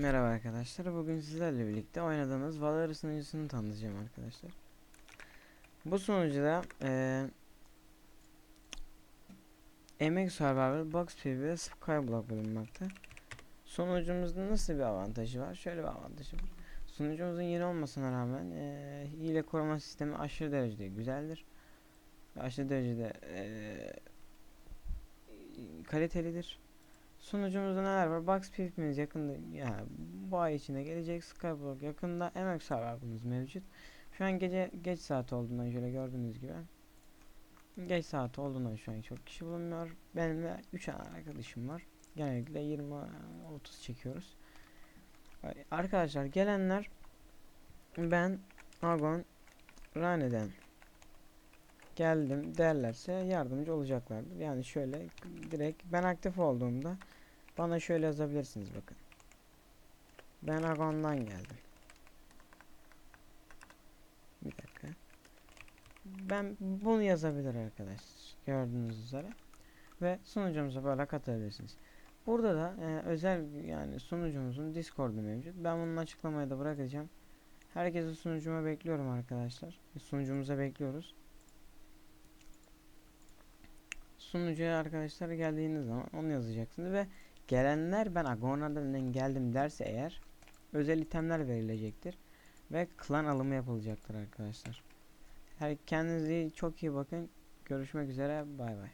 Merhaba arkadaşlar. Bugün sizlerle birlikte oynadığımız Valorant sunucusunu tanıtacağım arkadaşlar. Bu sunucuda eee Emek Survivor, Box PvP ve Skyblock bulunmakta. Sunucumuzda nasıl bir avantajı var? Şöyle bir avantajı var. Sunucumuzun yeni olmasına rağmen eee hile koruma sistemi aşırı derecede güzeldir. Aşırı derecede eee kalitelidir. Sunucumuzda neler var? Box PvP'miz yakında ya bu ay içinde gelecek. Skyblock yakında. MX serverımız mevcut. Şu an gece geç saat olduğundan şöyle gördüğünüz gibi. Geç saat olduğundan şu an çok kişi bulunmuyor. Benim de 3 arkadaşım var. Genellikle 20 30 çekiyoruz. Arkadaşlar gelenler ben Agon Rane'den geldim derlerse yardımcı olacaklardır. Yani şöyle direkt ben aktif olduğumda bana şöyle yazabilirsiniz bakın. Ben Agon'dan geldim. Bir dakika. Ben bunu yazabilir arkadaşlar. Gördüğünüz üzere. Ve sunucumuza böyle katılabilirsiniz. Burada da e, özel yani sunucumuzun Discord'u mevcut. Ben bunun açıklamayı da bırakacağım. Herkesi sunucuma bekliyorum arkadaşlar. Sunucumuza bekliyoruz. Sunucuya arkadaşlar geldiğiniz zaman onu yazacaksınız ve gelenler ben Agona'dan geldim derse eğer özel itemler verilecektir ve klan alımı yapılacaktır arkadaşlar. Her kendinize çok iyi bakın. Görüşmek üzere. Bay bay.